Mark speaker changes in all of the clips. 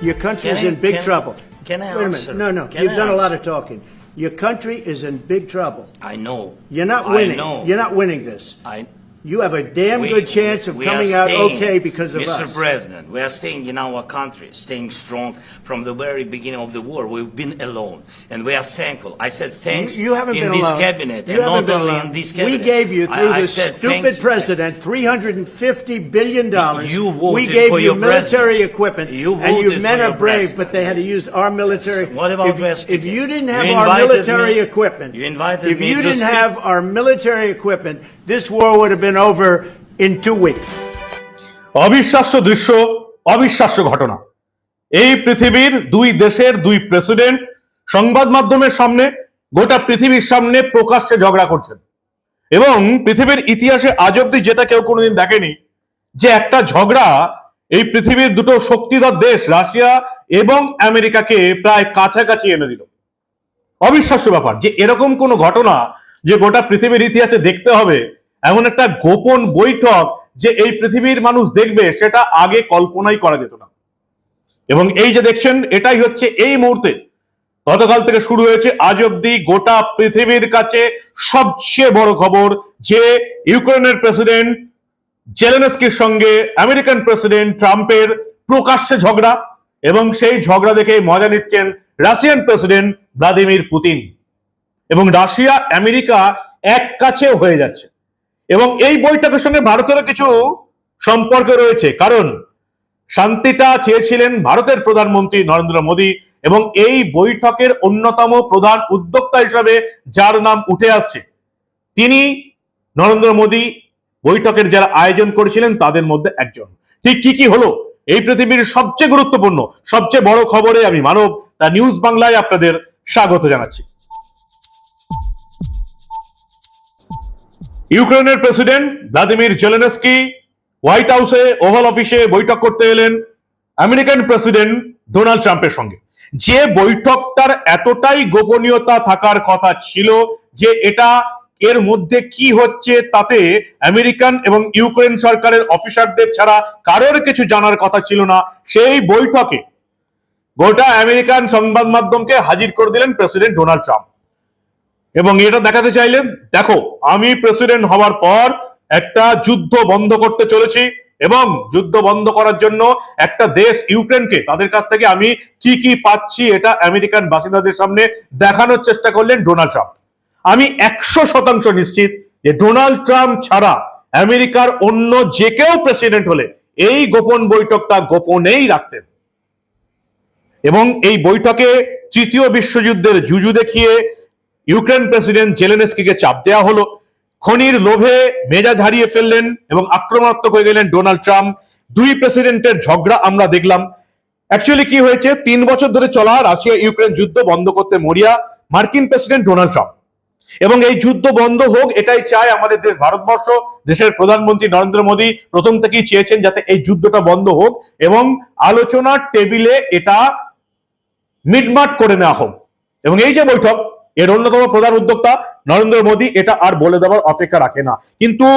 Speaker 1: Your country's
Speaker 2: Can I-
Speaker 1: in big
Speaker 2: can-
Speaker 1: trouble.
Speaker 2: can I
Speaker 1: Wait a minute. No, no.
Speaker 2: Can
Speaker 1: You've
Speaker 2: I
Speaker 1: done a lot
Speaker 2: answer?
Speaker 1: of talking. Your country is in big trouble.
Speaker 2: I know.
Speaker 1: You're not
Speaker 2: I
Speaker 1: winning.
Speaker 2: know.
Speaker 1: You're not winning this.
Speaker 2: I,
Speaker 1: You have a damn
Speaker 2: we-
Speaker 1: good chance of
Speaker 2: we are
Speaker 1: coming out
Speaker 2: staying-
Speaker 1: okay because of us. Mr.
Speaker 2: President, we are staying in our country, staying strong from the very beginning of the war. We've been alone, and we are thankful. I said thanks
Speaker 1: You you haven't
Speaker 2: in
Speaker 1: been
Speaker 2: this
Speaker 1: alone.
Speaker 2: cabinet,
Speaker 1: You
Speaker 2: and
Speaker 1: haven't
Speaker 2: not
Speaker 1: been
Speaker 2: only
Speaker 1: alone.
Speaker 2: in this cabinet.
Speaker 1: We gave you, through
Speaker 2: I,
Speaker 1: this
Speaker 2: said thank
Speaker 1: stupid
Speaker 2: you.
Speaker 1: president, $350 billion.
Speaker 2: You voted
Speaker 1: We gave
Speaker 2: for
Speaker 1: you
Speaker 2: your
Speaker 1: military
Speaker 2: president.
Speaker 1: equipment.
Speaker 2: You
Speaker 1: And you men are brave,
Speaker 2: president.
Speaker 1: but they had to use our military.
Speaker 2: What about
Speaker 1: if,
Speaker 2: West
Speaker 1: if you didn't have
Speaker 2: You
Speaker 1: our
Speaker 2: invited
Speaker 1: military
Speaker 2: me-
Speaker 1: equipment,
Speaker 2: you invited
Speaker 1: if
Speaker 2: me
Speaker 1: you
Speaker 2: to
Speaker 1: didn't
Speaker 2: speak-
Speaker 1: have our military equipment, this war would have been over in two weeks.
Speaker 3: অবিশ্বাস্য দৃশ্য, অবিশ্বাস্য ঘটনা। এই পৃথিবীর দুই দেশের দুই president সংবাদ মাধ্যমের সামনে গোটা পৃথিবীর সামনে প্রকাশ্যে ঝগড়া করছেন। এবং পৃথিবীর ইতিহাসে আজ অব্দি যেটা কেউ কোনোদিন দেখেনি, যে একটা ঝগড়া এই পৃথিবীর দুটো শক্তিধর দেশ, রাশিয়া এবং আমেরিকাকে প্রায় কাছাকাছি এনে দিল। অবিশ্বাস্য ব্যাপার যে এরকম কোন ঘটনা যে গোটা পৃথিবীর ইতিহাসে দেখতে হবে এমন একটা গোপন বৈঠক যে এই পৃথিবীর মানুষ দেখবে, সেটা আগে কল্পনাই করা যেত না। এবং এই যে দেখছেন, এটাই হচ্ছে এই মুহূর্তে গতকাল থেকে শুরু হয়েছে, আজ অব্দি গোটা পৃথিবীর কাছে সবচেয়ে বড় খবর যে ইউক্রেনের প্রেসিডেন্ট জেলেনস্কির সঙ্গে আমেরিকান প্রেসিডেন্ট ট্রাম্পের প্রকাশ্যে ঝগড়া, এবং সেই ঝগড়া দেখে মজা নিচ্ছেন রাশিয়ান প্রেসিডেন্ট ভ্লাদিমির পুতিন। এবং রাশিয়া, আমেরিকা এক কাছে হয়ে যাচ্ছে। এবং এই বৈঠকের সঙ্গে ভারতেরও কিছু সম্পর্ক রয়েছে। কারণ শান্তিটা চেয়েছিলেন ভারতের প্রধানমন্ত্রী নরেন্দ্র মোদী এবং এই বৈঠকের অন্যতম প্রধান উদ্যোক্তা হিসাবে যার নাম উঠে আসছে। তিনি নরেন্দ্র মোদী বৈঠকের যারা আয়োজন করেছিলেন তাদের মধ্যে একজন। ঠিক কি কি হলো? এই পৃথিবীর সবচেয়ে গুরুত্বপূর্ণ, সবচেয়ে বড় খবরে আমি মানব, তা নিউজ বাংলায় আপনাদের স্বাগত জানাচ্ছি। ইউক্রেনের প্রেসিডেন্ট ভ্লাদিমির জেলেনস্কি হোয়াইট হাউসে ওভাল অফিসে বৈঠক করতে এলেন আমেরিকান প্রেসিডেন্ট ডোনাল্ড ট্রাম্পের সঙ্গে। যে বৈঠকটার এতটাই গোপনীয়তা থাকার কথা ছিল যে এটা এর মধ্যে কি হচ্ছে তাতে আমেরিকান এবং ইউক্রেন সরকারের অফিসারদের ছাড়া কারোর কিছু জানার কথা ছিল না। সেই বৈঠকে গোটা আমেরিকান সংবাদ মাধ্যমকে হাজির করে দিলেন প্রেসিডেন্ট ডোনাল্ড ট্রাম্প। এবং এটা দেখাতে চাইলেন, দেখো, আমি প্রেসিডেন্ট হওয়ার পর একটা যুদ্ধ বন্ধ করতে চলেছি এবং যুদ্ধ বন্ধ করার জন্য একটা দেশ ইউক্রেনকে তাদের কাছ থেকে আমি কি কি পাচ্ছি এটা আমেরিকান বাসিন্দাদের সামনে দেখানোর চেষ্টা করলেন ডোনাল্ড ট্রাম্প। আমি একশো শতাংশ নিশ্চিত যে ডোনাল্ড ট্রাম্প ছাড়া আমেরিকার অন্য যে কেউ প্রেসিডেন্ট হলে এই গোপন বৈঠকটা গোপনেই রাখতেন। এবং এই বৈঠকে তৃতীয় বিশ্বযুদ্ধের জুজু দেখিয়ে ইউক্রেন প্রেসিডেন্ট জেলেনস্কিকে চাপ দেওয়া হলো। খনির লোভে মেজাজ হারিয়ে ফেললেন এবং আক্রমণাত্মক হয়ে গেলেন ডোনাল্ড ট্রাম্প। দুই প্রেসিডেন্টের ঝগড়া আমরা দেখলাম। অ্যাকচুয়ালি কি হয়েছে? তিন বছর ধরে চলা রাশিয়া ইউক্রেন যুদ্ধ বন্ধ করতে মরিয়া মার্কিন প্রেসিডেন্ট ডোনাল্ড ট্রাম্প। এবং এই যুদ্ধ বন্ধ হোক, এটাই চায় আমাদের দেশ ভারতবর্ষ, দেশের প্রধানমন্ত্রী নরেন্দ্র মোদী। প্রথম থেকেই চেয়েছেন যাতে এই যুদ্ধটা বন্ধ হোক এবং আলোচনার টেবিলে এটা মিটমাট করে নেওয়া হোক। এবং এই যে বৈঠক এর অন্যতম প্রধান উদ্যোক্তা নরেন্দ্র মোদী, এটা আর বলে দেওয়ার অপেক্ষা রাখে না। কিন্তু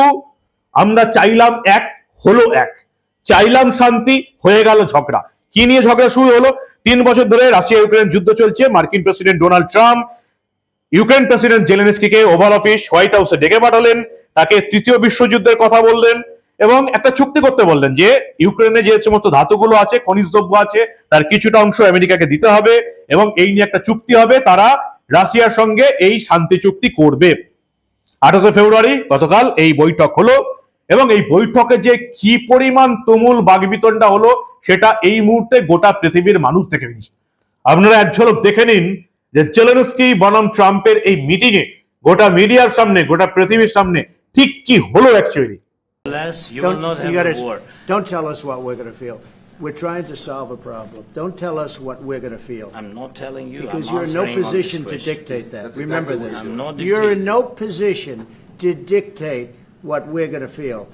Speaker 3: আমরা চাইলাম এক, হলো এক। চাইলাম শান্তি, হয়ে গেল ঝগড়া। কি নিয়ে ঝগড়া শুরু হলো? তিন বছর ধরে রাশিয়া ইউক্রেন যুদ্ধ চলছে। মার্কিন president Donald Trump, Ukraine president জেলেনস্কিকে oval office, White হাউসে ডেকে পাঠালেন। তাকে তৃতীয় বিশ্বযুদ্ধের কথা বললেন এবং একটা চুক্তি করতে বললেন যে, ইউক্রেনে যে সমস্ত ধাতুগুলো আছে, খনিজ দ্রব্য আছে, তার কিছুটা অংশ আমেরিকাকে দিতে হবে এবং এই নিয়ে একটা চুক্তি হবে। তারা রাশিয়ার সঙ্গে এই শান্তি চুক্তি করবে আঠাশে ফেব্রুয়ারি গতকাল এই বৈঠক হলো এবং এই বৈঠকে যে কি পরিমাণ তুমুল বাগবিতণ্ডা হলো সেটা এই মুহূর্তে গোটা পৃথিবীর মানুষ দেখে নিচ্ছে আপনারা এক ঝলক দেখে নিন যে জেলেনস্কি বনাম ট্রাম্পের এই মিটিং এ গোটা মিডিয়ার সামনে গোটা পৃথিবীর সামনে ঠিক কি হলো actually
Speaker 2: Unless you will not have a war.
Speaker 1: don't tell us what we're going to feel. We're trying to solve a problem. Don't tell us what we're going to feel.
Speaker 2: I'm not telling you.
Speaker 1: Because
Speaker 2: I'm
Speaker 1: you're in no
Speaker 2: answering on this
Speaker 1: position to
Speaker 2: question.
Speaker 1: dictate that.
Speaker 4: That's
Speaker 1: Remember
Speaker 4: exactly
Speaker 1: this.
Speaker 2: I'm not
Speaker 1: You're in
Speaker 2: dictating.
Speaker 1: no position to dictate what we're going to feel.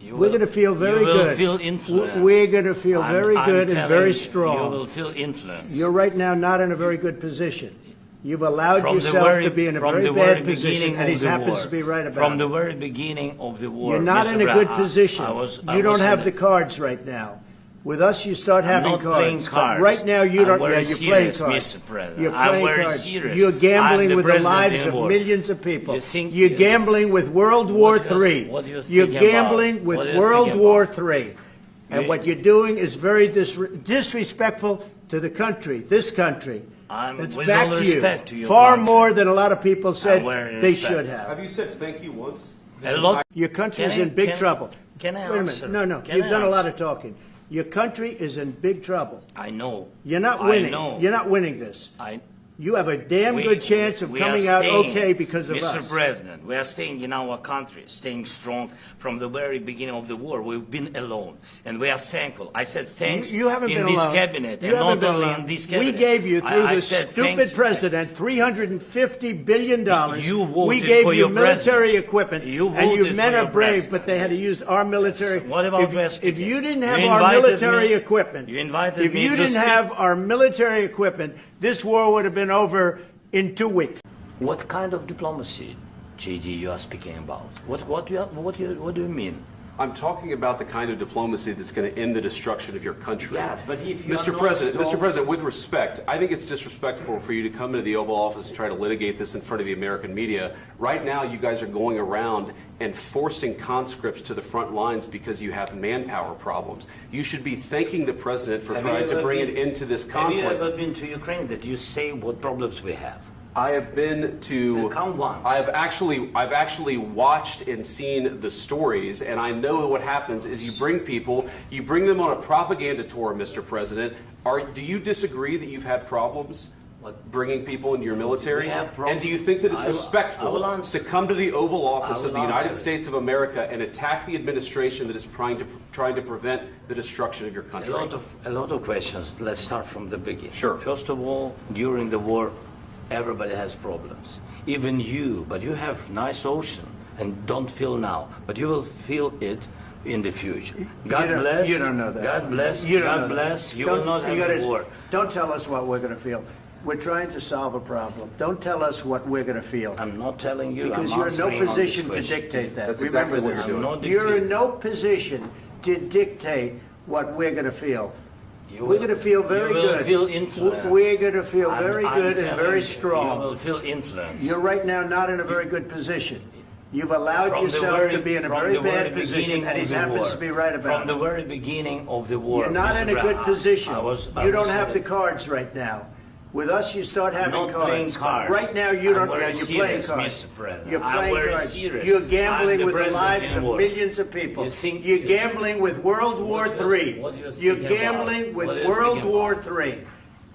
Speaker 2: You
Speaker 1: We're
Speaker 2: will-
Speaker 1: going to feel very
Speaker 2: you will
Speaker 1: good.
Speaker 2: feel
Speaker 1: W-
Speaker 2: influence.
Speaker 1: We're going to feel
Speaker 2: I'm-
Speaker 1: very
Speaker 2: I'm
Speaker 1: good and
Speaker 2: telling
Speaker 1: very
Speaker 2: you,
Speaker 1: strong.
Speaker 2: You will feel influence.
Speaker 1: You're right now not in a very good position. You've allowed
Speaker 2: from the
Speaker 1: yourself
Speaker 2: very,
Speaker 1: to be in a
Speaker 2: from
Speaker 1: very
Speaker 2: the very
Speaker 1: bad position,
Speaker 2: beginning
Speaker 1: and
Speaker 2: of
Speaker 1: he
Speaker 2: the
Speaker 1: happens
Speaker 2: war.
Speaker 1: to be right about
Speaker 2: From
Speaker 1: it.
Speaker 2: the very beginning of the war.
Speaker 1: You're not
Speaker 2: Mr.
Speaker 1: in a
Speaker 2: Brown,
Speaker 1: good
Speaker 2: I-
Speaker 1: position.
Speaker 2: I was, I
Speaker 1: You don't
Speaker 2: was
Speaker 1: have
Speaker 2: in
Speaker 1: the cards right now. With us, you start having
Speaker 2: not
Speaker 1: cards.
Speaker 2: playing
Speaker 1: But
Speaker 2: cards.
Speaker 1: Right now, you
Speaker 2: I'm
Speaker 1: don't.
Speaker 2: very
Speaker 1: yeah, you're playing
Speaker 2: serious,
Speaker 1: cards.
Speaker 2: Mr. President.
Speaker 1: You're
Speaker 2: I'm
Speaker 1: playing
Speaker 2: very
Speaker 1: cards.
Speaker 2: serious.
Speaker 1: You're gambling
Speaker 2: I'm the
Speaker 1: with the
Speaker 2: president
Speaker 1: lives of
Speaker 2: war.
Speaker 1: millions of people.
Speaker 2: You think-
Speaker 1: you're
Speaker 2: you-
Speaker 1: gambling with World War
Speaker 2: you-
Speaker 1: III.
Speaker 2: what you
Speaker 1: You're
Speaker 2: think about?
Speaker 1: gambling with
Speaker 2: What you
Speaker 1: World
Speaker 2: think
Speaker 1: War? III. And
Speaker 2: You-
Speaker 1: what you're doing is very dis- disrespectful to the country, this country.
Speaker 2: I'm-
Speaker 1: That's
Speaker 2: with
Speaker 1: back
Speaker 2: all
Speaker 1: to
Speaker 2: respect to
Speaker 1: you.
Speaker 2: your
Speaker 1: Far
Speaker 2: country.
Speaker 1: more than a lot of people said
Speaker 2: very
Speaker 1: they
Speaker 2: respect.
Speaker 1: should have.
Speaker 4: Have you said thank you once?
Speaker 2: A lot.
Speaker 1: Your country
Speaker 2: Can
Speaker 1: is
Speaker 2: I-
Speaker 1: in big
Speaker 2: can-
Speaker 1: trouble.
Speaker 2: can I
Speaker 1: Wait a
Speaker 2: answer?
Speaker 1: minute. No, no.
Speaker 2: Can
Speaker 1: You've
Speaker 2: I
Speaker 1: done a lot
Speaker 2: answer?
Speaker 1: of talking. Your country is in big trouble.
Speaker 2: I know.
Speaker 1: You're not
Speaker 2: I
Speaker 1: winning.
Speaker 2: know.
Speaker 1: You're not winning this.
Speaker 2: I.
Speaker 1: You have a damn
Speaker 2: we-
Speaker 1: good chance of
Speaker 2: we are
Speaker 1: coming out
Speaker 2: staying-
Speaker 1: okay because of us. Mr.
Speaker 2: President, we are staying in our country, staying strong from the very beginning of the war. We've been alone, and we are thankful. I said thanks
Speaker 1: You, you haven't
Speaker 2: in
Speaker 1: been
Speaker 2: this
Speaker 1: alone.
Speaker 2: cabinet,
Speaker 1: You
Speaker 2: and
Speaker 1: haven't
Speaker 2: not
Speaker 1: been
Speaker 2: only
Speaker 1: alone.
Speaker 2: in this cabinet.
Speaker 1: We gave you
Speaker 2: I-
Speaker 1: through
Speaker 2: I
Speaker 1: this
Speaker 2: said thank
Speaker 1: stupid
Speaker 2: you.
Speaker 1: president three hundred and fifty billion dollars.
Speaker 2: You voted
Speaker 1: we gave
Speaker 2: for
Speaker 1: you
Speaker 2: your
Speaker 1: military
Speaker 2: president.
Speaker 1: equipment,
Speaker 2: You
Speaker 1: and you
Speaker 2: voted
Speaker 1: men
Speaker 2: for
Speaker 1: are
Speaker 2: your
Speaker 1: brave,
Speaker 2: president.
Speaker 1: but they had to use our military.
Speaker 2: What about
Speaker 1: if,
Speaker 2: West
Speaker 1: if
Speaker 2: Virginia?
Speaker 1: you didn't
Speaker 2: You
Speaker 1: have our
Speaker 2: invited
Speaker 1: military
Speaker 2: me-
Speaker 1: equipment,
Speaker 2: you invited
Speaker 1: if
Speaker 2: me
Speaker 1: you
Speaker 2: to
Speaker 1: didn't
Speaker 2: speak.
Speaker 1: have our military equipment, this war would have been over in two weeks.
Speaker 2: What kind of diplomacy, JD, you are speaking about? What what you what you what do you mean?
Speaker 4: I'm talking about the kind of diplomacy that's going to end the destruction of your country.
Speaker 2: Yes, but if you
Speaker 4: Mr. President, Mr. President, with respect, I think it's disrespectful for you to come into the Oval Office and try to litigate this in front of the American media. Right now, you guys are going around and forcing conscripts to the front lines because you have manpower problems. You should be thanking the president for
Speaker 2: Have
Speaker 4: trying to bring
Speaker 2: been-
Speaker 4: it into this conflict.
Speaker 2: Have you ever been to Ukraine that you say what problems we have?
Speaker 4: I have been to.
Speaker 2: Come once.
Speaker 4: I have actually, I've actually watched and seen the stories, and I know what happens is you bring people, you bring them on a propaganda tour, Mr. President. Are do you disagree that you've had problems?
Speaker 2: What?
Speaker 4: Bringing people into your military, and do you think that it's
Speaker 2: I will- I
Speaker 4: respectful to come to the Oval Office of the United
Speaker 2: answer.
Speaker 4: States of America and attack the administration that is trying to trying to prevent the destruction of your country?
Speaker 2: A lot of a lot of questions. Let's start from the beginning.
Speaker 4: Sure.
Speaker 2: First of all, during the war, everybody has problems. Even you, but you have nice ocean and don't feel now, but you will feel it in the future. God
Speaker 1: you
Speaker 2: bless.
Speaker 1: You don't know that.
Speaker 2: God bless.
Speaker 1: You don't
Speaker 2: God
Speaker 1: know that.
Speaker 2: bless. You
Speaker 1: Don't-
Speaker 2: will not have
Speaker 1: gotta-
Speaker 2: war.
Speaker 1: Don't tell us what we're going to feel. We're trying to solve a problem. Don't tell us what we're going to feel.
Speaker 2: I'm not telling you.
Speaker 1: Because
Speaker 2: I'm
Speaker 1: you're in no
Speaker 2: answering on this
Speaker 1: position to dictate that.
Speaker 4: That's
Speaker 1: Remember
Speaker 4: exactly
Speaker 1: this.
Speaker 4: you're doing.
Speaker 2: I'm not
Speaker 1: You're in no position to dictate what we're going to feel.
Speaker 2: You
Speaker 1: We're
Speaker 2: will-
Speaker 1: going to feel very
Speaker 2: you will
Speaker 1: good.
Speaker 2: feel influenced.
Speaker 1: We're going to feel
Speaker 2: I'm-
Speaker 1: very
Speaker 2: I'm
Speaker 1: good and
Speaker 2: telling
Speaker 1: very
Speaker 2: you,
Speaker 1: strong.
Speaker 2: You will feel influence.
Speaker 1: You're right now not in a very good position. You've allowed
Speaker 2: From the
Speaker 1: yourself
Speaker 2: very-
Speaker 1: to be in a
Speaker 2: from
Speaker 1: very
Speaker 2: the very
Speaker 1: bad position,
Speaker 2: beginning
Speaker 1: and he
Speaker 2: of the
Speaker 1: happens
Speaker 2: war.
Speaker 1: to be right about
Speaker 2: From the
Speaker 1: it.
Speaker 2: very beginning of the war.
Speaker 1: You're not
Speaker 2: Mr.
Speaker 1: in a
Speaker 2: Brown,
Speaker 1: good position.
Speaker 2: I was- I
Speaker 1: You don't
Speaker 2: was
Speaker 1: have the cards right now. With us, you start having
Speaker 2: not playing
Speaker 1: cards.
Speaker 2: cards.
Speaker 1: Right now, you
Speaker 2: I'm
Speaker 1: don't.
Speaker 2: very
Speaker 1: yeah, you're playing cards.
Speaker 2: Mr. President.
Speaker 1: You're playing cards.
Speaker 2: serious.
Speaker 1: You're gambling
Speaker 2: the
Speaker 1: with the lives of
Speaker 2: war.
Speaker 1: millions of people.
Speaker 2: You think-
Speaker 1: you're
Speaker 2: you-
Speaker 1: gambling with World War
Speaker 2: What you-
Speaker 1: III.
Speaker 2: you
Speaker 1: You're gambling
Speaker 2: about?
Speaker 1: with World War? III.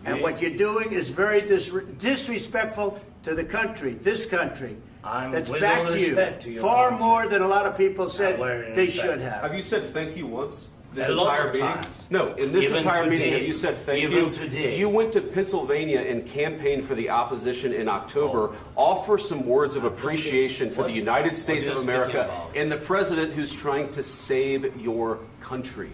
Speaker 1: And
Speaker 2: You-
Speaker 1: what you're doing is very dis- disrespectful to the country, this country.
Speaker 2: I'm-
Speaker 1: That's back to you.
Speaker 2: respect to your
Speaker 1: Far
Speaker 2: country.
Speaker 1: more than a lot of people said they
Speaker 2: respect.
Speaker 1: should have.
Speaker 4: Have you said thank you once? This
Speaker 2: A lot
Speaker 4: entire
Speaker 2: of
Speaker 4: meeting?
Speaker 2: times.
Speaker 4: No, in this
Speaker 2: Even
Speaker 4: entire meeting,
Speaker 2: today.
Speaker 4: have you said thank
Speaker 2: Even
Speaker 4: you?
Speaker 2: today.
Speaker 4: You went to Pennsylvania and campaigned for the opposition in October. Oh. Offer some words of appreciation for
Speaker 2: What-
Speaker 4: the United States
Speaker 2: are
Speaker 4: of
Speaker 2: you
Speaker 4: America
Speaker 2: speaking about?
Speaker 4: and the president who's trying to save your country.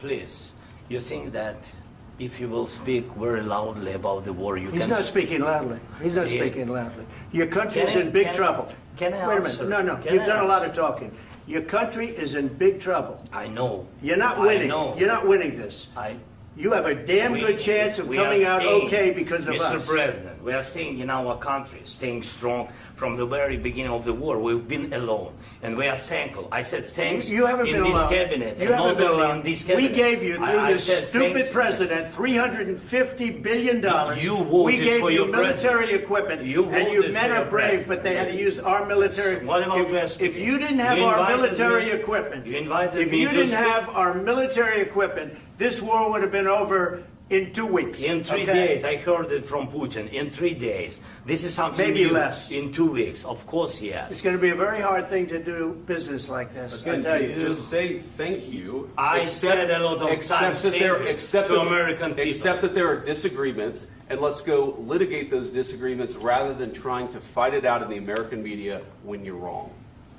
Speaker 2: Please, you think that if you will speak very loudly about the war, you
Speaker 1: He's
Speaker 2: can.
Speaker 1: not speaking loudly. He's not
Speaker 2: Yeah.
Speaker 1: speaking loudly. Your country is
Speaker 2: Can I-
Speaker 1: in big
Speaker 2: can
Speaker 1: trouble.
Speaker 2: can I
Speaker 1: Wait a
Speaker 2: answer?
Speaker 1: minute. No, no.
Speaker 2: Can
Speaker 1: You've
Speaker 2: I
Speaker 1: done a lot
Speaker 2: answer?
Speaker 1: of talking. Your country is in big trouble.
Speaker 2: I know.
Speaker 1: You're not
Speaker 2: I
Speaker 1: winning.
Speaker 2: know.
Speaker 1: You're not winning this.
Speaker 2: I.
Speaker 1: You have a damn
Speaker 2: We-
Speaker 1: good chance of coming out
Speaker 2: staying-
Speaker 1: okay because of
Speaker 2: Mr.
Speaker 1: us.
Speaker 2: President, we are staying in our country, staying strong from the very beginning of the war. We've been alone, and we are thankful. I said thanks
Speaker 1: You haven't
Speaker 2: in
Speaker 1: been
Speaker 2: this
Speaker 1: alone.
Speaker 2: cabinet,
Speaker 1: You
Speaker 2: and
Speaker 1: haven't been alone.
Speaker 2: in this
Speaker 1: We gave you through
Speaker 2: I- I
Speaker 1: this
Speaker 2: said
Speaker 1: stupid president 350 billion dollars.
Speaker 2: You
Speaker 1: We
Speaker 2: voted
Speaker 1: gave
Speaker 2: for
Speaker 1: you
Speaker 2: your
Speaker 1: military
Speaker 2: president.
Speaker 1: equipment,
Speaker 2: You
Speaker 1: and you men are brave,
Speaker 2: president.
Speaker 1: but they had to use our military.
Speaker 2: What about
Speaker 1: if,
Speaker 2: West
Speaker 1: if you didn't have
Speaker 2: You
Speaker 1: our military
Speaker 2: me-
Speaker 1: equipment,
Speaker 2: you
Speaker 1: if you didn't
Speaker 2: speak.
Speaker 1: have our military equipment, this war would have been over in two weeks.
Speaker 2: In three
Speaker 1: okay?
Speaker 2: days, I heard it from Putin. In three days, this is something
Speaker 1: Maybe
Speaker 2: new.
Speaker 1: less.
Speaker 2: In two weeks, of course, yes.
Speaker 1: It's going to be a very hard thing to do business like this. I
Speaker 4: Again,
Speaker 1: tell you.
Speaker 4: just say thank you.
Speaker 2: I said it a lot of
Speaker 4: except
Speaker 2: times
Speaker 4: that there,
Speaker 2: thank you
Speaker 4: except
Speaker 2: to
Speaker 4: that,
Speaker 2: American people.
Speaker 4: Except that there are disagreements, and let's go litigate those disagreements rather than trying to fight it out in the American media when you're wrong.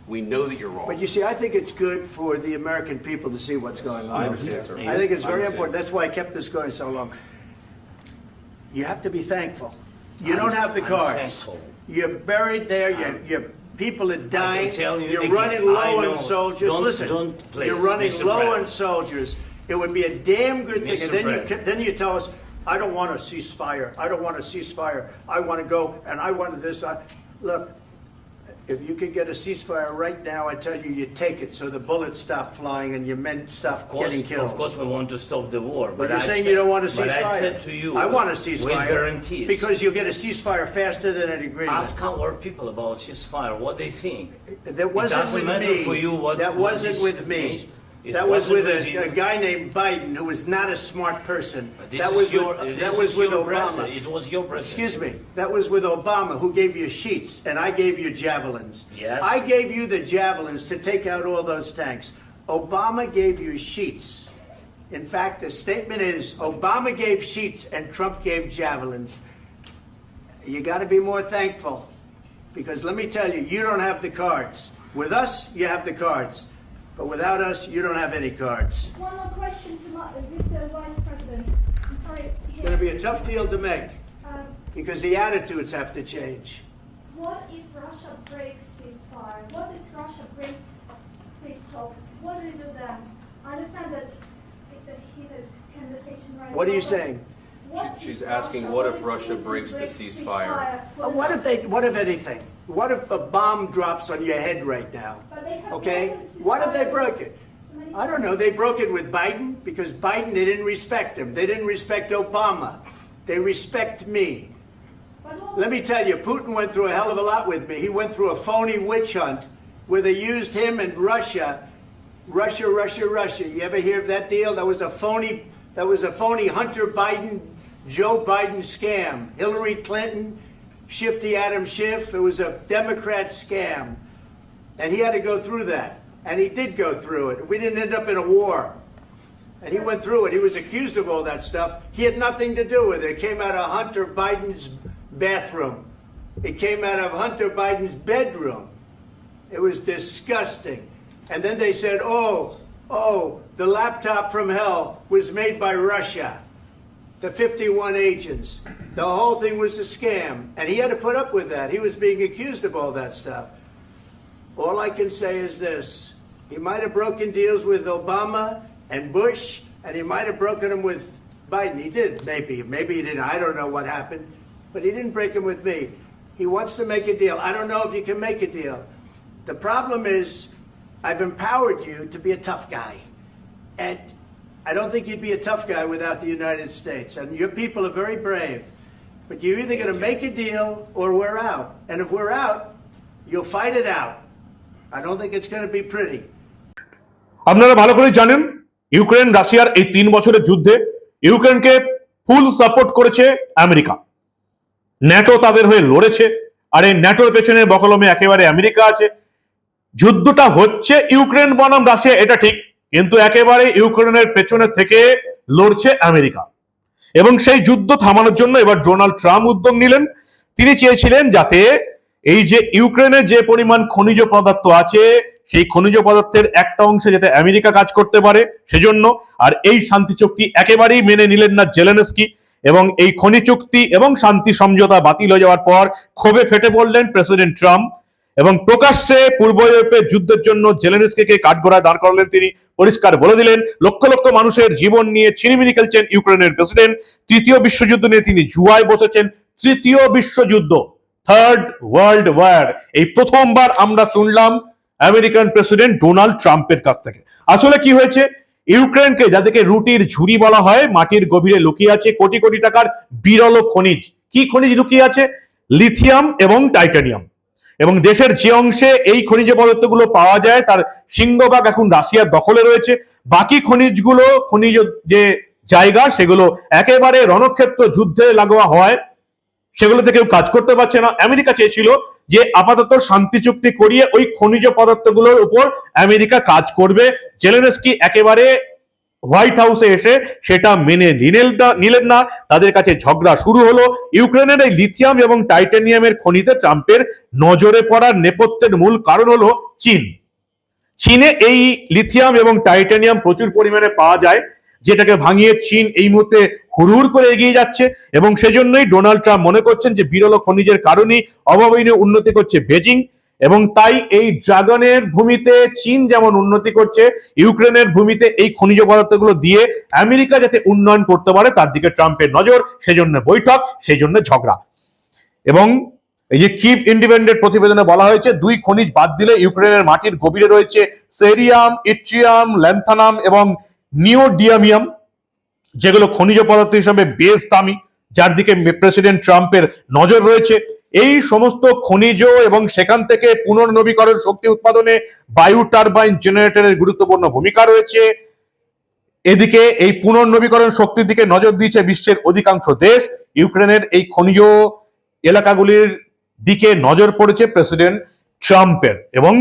Speaker 4: We know that you're wrong.
Speaker 1: But you see, I think it's good for the American people to see what's going on.
Speaker 4: I understand, sir.
Speaker 1: I think it's very important. That's why I kept this going so long. You have to be thankful. You
Speaker 2: I'm-
Speaker 1: don't have the cards. You're buried there. Your, your people are dying.
Speaker 2: tell you
Speaker 1: You're
Speaker 2: again,
Speaker 1: running low
Speaker 2: know.
Speaker 1: on soldiers.
Speaker 2: Don't-
Speaker 1: Listen,
Speaker 2: don't, please,
Speaker 1: you're running
Speaker 2: Mr.
Speaker 1: low on soldiers. It would be a damn good thing.
Speaker 2: Mr.
Speaker 1: And then you,
Speaker 2: President.
Speaker 1: then you tell us, I don't want a ceasefire. I don't want a ceasefire. I want to go and I want this. I, look, if you could get a ceasefire right now, I tell you, you'd take it so the bullets stop flying and your men stop
Speaker 2: course,
Speaker 1: getting killed.
Speaker 2: of course, we want to stop the war.
Speaker 1: But you're
Speaker 2: I
Speaker 1: saying
Speaker 2: said-
Speaker 1: you don't want a ceasefire.
Speaker 2: But I said to you,
Speaker 1: I want a ceasefire.
Speaker 2: with guarantees.
Speaker 1: Because you'll get a ceasefire faster than an agreement.
Speaker 2: ask our people about ceasefire, what they think.
Speaker 1: That wasn't
Speaker 2: doesn't
Speaker 1: with
Speaker 2: matter
Speaker 1: me.
Speaker 2: for you what-
Speaker 1: That wasn't with me.
Speaker 2: It
Speaker 1: That was with a, a guy named Biden who was not a smart person. That was
Speaker 2: your,
Speaker 1: with, that was with
Speaker 2: your president.
Speaker 1: Obama.
Speaker 2: It was your president.
Speaker 1: Excuse me. That was with Obama, who gave you sheets, and I gave you javelins.
Speaker 2: Yes.
Speaker 1: I gave you the javelins to take out all those tanks. Obama gave you sheets. In fact, the statement is Obama gave sheets and Trump gave javelins. You got to be more thankful because let me tell you, you don't have the cards. With us, you have the cards. But without us, you don't have any cards.
Speaker 5: One more question to my, Mr. Vice President. I'm sorry.
Speaker 1: It's going to be a tough deal to make
Speaker 5: Um,
Speaker 1: because the attitudes have to change.
Speaker 5: what if Russia breaks ceasefire? What if Russia breaks peace talks? What do you do then? I understand that it's a heated conversation right now.
Speaker 1: What are you saying?
Speaker 4: She- she's asking,
Speaker 5: Russia-
Speaker 4: what if
Speaker 5: if
Speaker 4: Russia
Speaker 5: Putin
Speaker 4: breaks the
Speaker 5: breaks
Speaker 4: ceasefire?
Speaker 1: Uh, What if they? What if anything? What if a bomb drops on your head right now?
Speaker 5: But they have
Speaker 1: Okay. What if they broke it? I don't know. They broke it with Biden because Biden they didn't respect him. They didn't respect Obama. They respect me. Let me tell you, Putin went through a hell of a lot with me. He went through a phony witch hunt where they used him and Russia, Russia, Russia, Russia. You ever hear of that deal? That was a phony. That was a phony Hunter Biden, Joe Biden scam. Hillary Clinton, Shifty Adam Schiff. It was a Democrat scam, and he had to go through that, and he did go through it. We didn't end up in a war. And he went through it. He was accused of all that stuff. He had nothing to do with it. It came out of Hunter Biden's bathroom. It came out of Hunter Biden's bedroom. It was disgusting. And then they said, oh, oh, the laptop from hell was made by Russia. The 51 agents. The whole thing was a scam. And he had to put up with that. He was being accused of all that stuff. All I can say is this he might have broken deals with Obama and Bush, and he might have broken them with Biden. He did, maybe. Maybe he didn't. I don't know what happened. But he didn't break them with me. He wants to make a deal. I don't know if you can make a deal. The problem is, I've empowered you to be a tough guy. And I don't think you'd be a tough guy without the United States. And your people are very brave. But you're either going to make a deal or we're out. And if we're out, you'll fight it out. I don't think it's going to be pretty.
Speaker 3: আপনারা ভালো করে জানেন Ukraine রাশিয়ার এই তিন বছরের যুদ্ধে ইউক্রেনকে ফুল সাপোর্ট করেছে আমেরিকা ন্যাটো তাদের হয়ে লড়েছে আর এই ন্যাটোর পেছনে বকলমে একেবারে আমেরিকা আছে যুদ্ধটা হচ্ছে ইউক্রেন বনাম রাশিয়া এটা ঠিক কিন্তু একেবারে ইউক্রেনের পেছনে থেকে লড়ছে আমেরিকা। এবং সেই যুদ্ধ থামানোর জন্য এবার ডোনাল্ড ট্রাম্প উদ্যোগ নিলেন। তিনি চেয়েছিলেন যাতে এই যে ইউক্রেনে যে পরিমাণ খনিজ পদার্থ আছে, সেই খনিজ পদার্থের একটা অংশে যাতে আমেরিকা কাজ করতে পারে, সেজন্য আর এই শান্তি চুক্তি একেবারেই মেনে নিলেন না জেলেনস্কি। এবং এই খনি চুক্তি এবং শান্তি সমঝোতা বাতিল হয়ে যাওয়ার পর ক্ষোভে ফেটে পড়লেন প্রেসিডেন্ট ট্রাম্প। এবং প্রকাশ্যে পূর্ব ইউরোপের যুদ্ধের জন্য জেলেনস্কিকে কাঠগড়ায় দাঁড় করালেন তিনি। পরিষ্কার বলে দিলেন, লক্ষ লক্ষ মানুষের জীবন নিয়ে ছিনিমিনি খেলছেন ইউক্রেনের প্রেসিডেন্ট। তৃতীয় বিশ্বযুদ্ধ নিয়ে তিনি জুয়ায় বসেছেন। তৃতীয় বিশ্বযুদ্ধ থার্ড ওয়ার্ল্ড ওয়ার এই প্রথমবার আমরা শুনলাম আমেরিকান প্রেসিডেন্ট ডোনাল্ড ট্রাম্পের কাছ থেকে। আসলে কি হয়েছে? ইউক্রেনকে যাদেরকে রুটির ঝুড়ি বলা হয়, মাটির গভীরে লুকিয়ে আছে কোটি কোটি টাকার বিরল খনিজ। কি খনিজ লুকিয়ে আছে? লিথিয়াম এবং টাইটানিয়াম। এবং দেশের যে অংশে এই খনিজ পদার্থগুলো পাওয়া যায়, তার সিংহভাগ এখন রাশিয়ার দখলে রয়েছে। বাকি খনিজগুলো, খনিজ যে জায়গা, সেগুলো একেবারে রণক্ষেত্র যুদ্ধে লাগোয়া হয়। সেগুলোতে কেউ কাজ করতে পারছে না। আমেরিকা চেয়েছিল যে আপাতত শান্তি চুক্তি করিয়ে ওই খনিজ পদার্থগুলোর উপর আমেরিকা কাজ করবে। জেলেনস্কি একেবারে হোয়াইট হাউসে এসে সেটা মেনে নিলেন না নিলেন না। তাদের কাছে ঝগড়া শুরু হলো। ইউক্রেনের এই লিথিয়াম এবং টাইটানিয়ামের খনিতে ট্রাম্পের নজরে পড়ার নেপথ্যের মূল কারণ হলো চীন। চীনে এই লিথিয়াম এবং টাইটানিয়াম প্রচুর পরিমাণে পাওয়া যায়, যেটাকে ভাঙিয়ে চীন এই মুহূর্তে হুড়হুড় করে এগিয়ে যাচ্ছে এবং সেজন্যই ডোনাল্ড ট্রাম্প মনে করছেন যে বিরল খনিজের কারণেই অভাবনীয় উন্নতি করছে বেজিং। এবং তাই এই ড্রাগনের ভূমিতে চীন যেমন উন্নতি করছে, ইউক্রেনের ভূমিতে এই খনিজ পদার্থগুলো দিয়ে আমেরিকা যাতে উন্নয়ন করতে পারে, তার দিকে ট্রাম্পের নজর সেই জন্য বৈঠক সেই জন্য ঝগড়া। এবং এই যে কিভ ইন্ডিপেন্ডেন্ট প্রতিবেদনে বলা হয়েছে, দুই খনিজ বাদ দিলে ইউক্রেনের মাটির গভীরে রয়েছে সেরিয়াম, ইট্রিয়াম, ল্যান্থানাম এবং নিওডিয়ামিয়াম, যেগুলো খনিজ পদার্থ হিসাবে বেশ দামি, যার দিকে প্রেসিডেন্ট ট্রাম্পের নজর রয়েছে। এই সমস্ত খনিজ এবং সেখান থেকে পুনর্নবীকরণ শক্তি উৎপাদনে বায়ু টারবাইন জেনারেটরের গুরুত্বপূর্ণ ভূমিকা রয়েছে। এদিকে এই পুনর্নবীকরণ শক্তির দিকে নজর দিয়েছে বিশ্বের অধিকাংশ দেশ। ইউক্রেনের এই খনিজ এলাকাগুলির দিকে নজর পড়েছে প্রেসিডেন্ট ট্রাম্পের এবং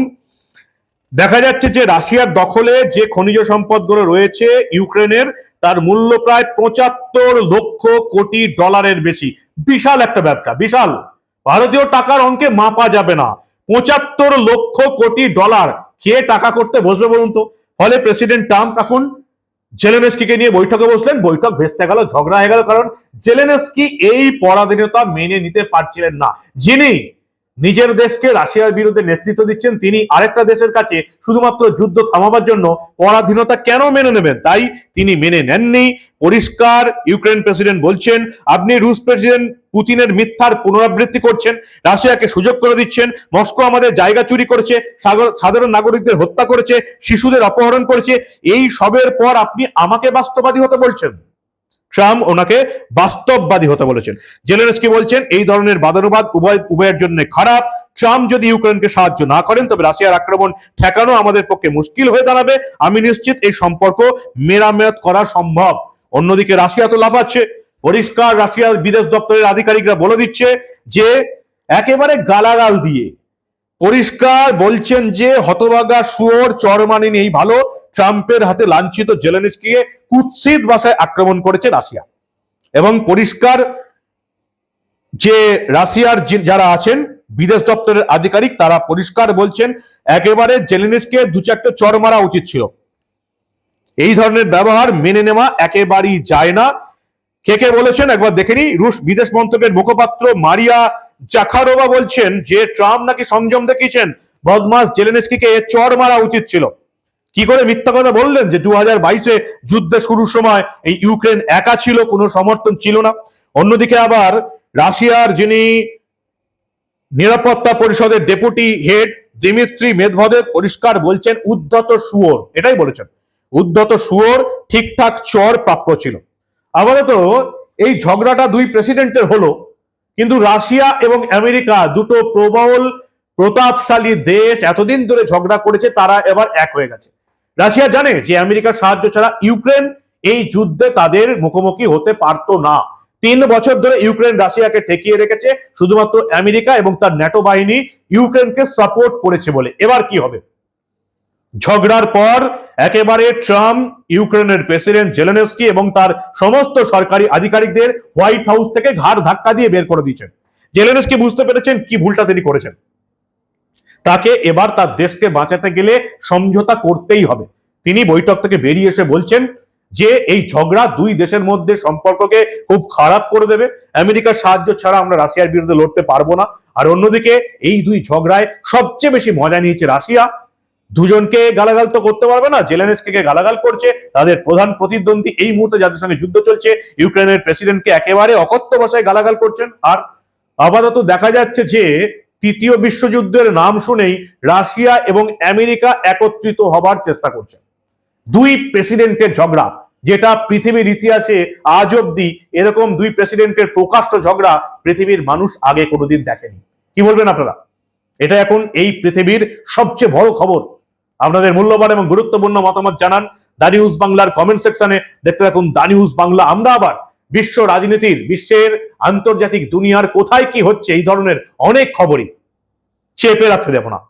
Speaker 3: দেখা যাচ্ছে যে রাশিয়ার দখলে যে খনিজ সম্পদগুলো রয়েছে ইউক্রেনের, তার মূল্য প্রায় পঁচাত্তর লক্ষ কোটি ডলারের বেশি। বিশাল একটা ব্যবসা, বিশাল। ভারতীয় টাকার অঙ্কে মাপা যাবে না। পঁচাত্তর লক্ষ কোটি ডলার। খেয়ে টাকা করতে বসবে বলুন তো? ফলে প্রেসিডেন্ট ট্রাম্প এখন জেলেনস্কিকে নিয়ে বৈঠকে বসলেন। বৈঠক ভেস্তে গেল, ঝগড়া হয়ে গেল, কারণ জেলেনস্কি এই পরাধীনতা মেনে নিতে পারছিলেন না। যিনি নিজের দেশকে রাশিয়ার বিরুদ্ধে নেতৃত্ব দিচ্ছেন তিনি আরেকটা দেশের কাছে শুধুমাত্র যুদ্ধ থামাবার জন্য পরাধীনতা কেন মেনে নেবেন? তাই তিনি মেনে নেননি। পরিষ্কার ইউক্রেন প্রেসিডেন্ট বলছেন, আপনি রুশ প্রেসিডেন্ট পুতিনের মিথ্যার পুনরাবৃত্তি করছেন, রাশিয়াকে সুযোগ করে দিচ্ছেন, মস্কো আমাদের জায়গা চুরি করেছে সাধারণ নাগরিকদের হত্যা করেছে, শিশুদের অপহরণ করেছে, এই সবের পর আপনি আমাকে বাস্তবাদী হতে বলছেন। ট্রাম্প ওনাকে বাস্তববাদী হতে বলেছেন। জেলেনস্কি বলছেন, এই ধরনের বাদানুবাদ উভয় উভয়ের জন্য খারাপ। ট্রাম্প যদি ইউক্রেনকে সাহায্য না করেন, তবে রাশিয়ার আক্রমণ ঠেকানো আমাদের পক্ষে মুশকিল হয়ে দাঁড়াবে। আমি নিশ্চিত এই সম্পর্ক মেরামত করা সম্ভব। অন্যদিকে রাশিয়া তো লাফাচ্ছে। পরিষ্কার রাশিয়ার বিদেশ দপ্তরের আধিকারিকরা বলে দিচ্ছে যে, একেবারে গালাগাল দিয়ে পরিষ্কার বলছেন যে, হতভাগা শুয়োর চরমানি নেই ভালো। ট্রাম্পের হাতে লাঞ্ছিত জেলেনস্কিকে কুৎসিত ভাষায় আক্রমণ করেছে রাশিয়া। এবং পরিষ্কার যে রাশিয়ার যারা আছেন, বিদেশ দপ্তরের আধিকারিক, তারা পরিষ্কার বলছেন, একেবারে জেলেনস্কে দু চারটে চর মারা উচিত ছিল। এই ধরনের ব্যবহার মেনে নেওয়া একেবারেই যায় না। কে কে বলেছেন একবার দেখে নি রুশ বিদেশ মন্ত্রকের মুখপাত্র মারিয়া জাখারোভা বলছেন যে, ট্রাম্প নাকি সংযম দেখিয়েছেন বদমাস জেলেনস্কিকে চর মারা উচিত ছিল। কি করে মিথ্যা কথা বললেন যে দু হাজার বাইশে যুদ্ধ শুরুর সময় এই ইউক্রেন একা ছিল, কোনো সমর্থন ছিল না? অন্যদিকে আবার রাশিয়ার যিনি নিরাপত্তা পরিষদের ডেপুটি হেড দিমিত্রি মেদভদেব পরিষ্কার বলছেন, উদ্ধত শুয়োর, এটাই বলেছেন, উদ্ধত শুয়োর ঠিকঠাক চর প্রাপ্য ছিল। আপাতত এই ঝগড়াটা দুই প্রেসিডেন্টের হলো, কিন্তু রাশিয়া এবং আমেরিকা দুটো প্রবল প্রতাপশালী দেশ এতদিন ধরে ঝগড়া করেছে, তারা এবার এক হয়ে গেছে। রাশিয়া জানে যে আমেরিকার সাহায্য ছাড়া ইউক্রেন এই যুদ্ধে তাদের মুখোমুখি হতে পারতো না। তিন বছর ধরে ইউক্রেন রাশিয়াকে ঠেকিয়ে রেখেছে, শুধুমাত্র আমেরিকা এবং তার ন্যাটো বাহিনী ইউক্রেনকে সাপোর্ট করেছে বলে। এবার কি হবে? ঝগড়ার পর একেবারে ট্রাম্প, ইউক্রেনের প্রেসিডেন্ট জেলেনস্কি এবং তার সমস্ত সরকারি আধিকারিকদের হোয়াইট হাউস থেকে ঘাড় ধাক্কা দিয়ে বের করে দিয়েছেন। জেলেনস্কি বুঝতে পেরেছেন কি ভুলটা তিনি করেছেন। তাকে এবার তার দেশকে বাঁচাতে গেলে সমঝোতা করতেই হবে। তিনি বৈঠক থেকে বেরিয়ে এসে বলছেন যে, এই ঝগড়া দুই দেশের মধ্যে সম্পর্ককে খুব খারাপ করে দেবে। আমেরিকার সাহায্য ছাড়া আমরা রাশিয়ার বিরুদ্ধে লড়তে পারব না। আর অন্যদিকে, এই দুই ঝগড়ায় সবচেয়ে বেশি মজা নিয়েছে রাশিয়া। দুজনকে গালাগাল তো করতে পারবে না, জেলেনস্কিকে গালাগাল করছে। তাদের প্রধান প্রতিদ্বন্দ্বী এই মুহূর্তে যাদের সঙ্গে যুদ্ধ চলছে, ইউক্রেনের প্রেসিডেন্টকে একেবারে অকথ্য ভাষায় গালাগাল করছেন। আর আপাতত দেখা যাচ্ছে যে তৃতীয় বিশ্বযুদ্ধের নাম শুনেই রাশিয়া এবং আমেরিকা একত্রিত হবার চেষ্টা করছে। দুই প্রেসিডেন্টের ঝগড়া, যেটা পৃথিবীর ইতিহাসে আজ অব্দি এরকম দুই প্রেসিডেন্টের প্রকাশ্য ঝগড়া পৃথিবীর মানুষ আগে কোনোদিন দেখেনি। কি বলবেন আপনারা? এটা এখন এই পৃথিবীর সবচেয়ে বড় খবর। আপনাদের মূল্যবান এবং গুরুত্বপূর্ণ মতামত জানান। দা নিউজ বাংলার কমেন্ট সেকশনে দেখতে থাকুন দা নিউজ বাংলা। আমরা আবার বিশ্ব রাজনীতির, বিশ্বের আন্তর্জাতিক দুনিয়ার কোথায় কি হচ্ছে এই ধরনের অনেক খবরই। চেপে রাখতে দেব না।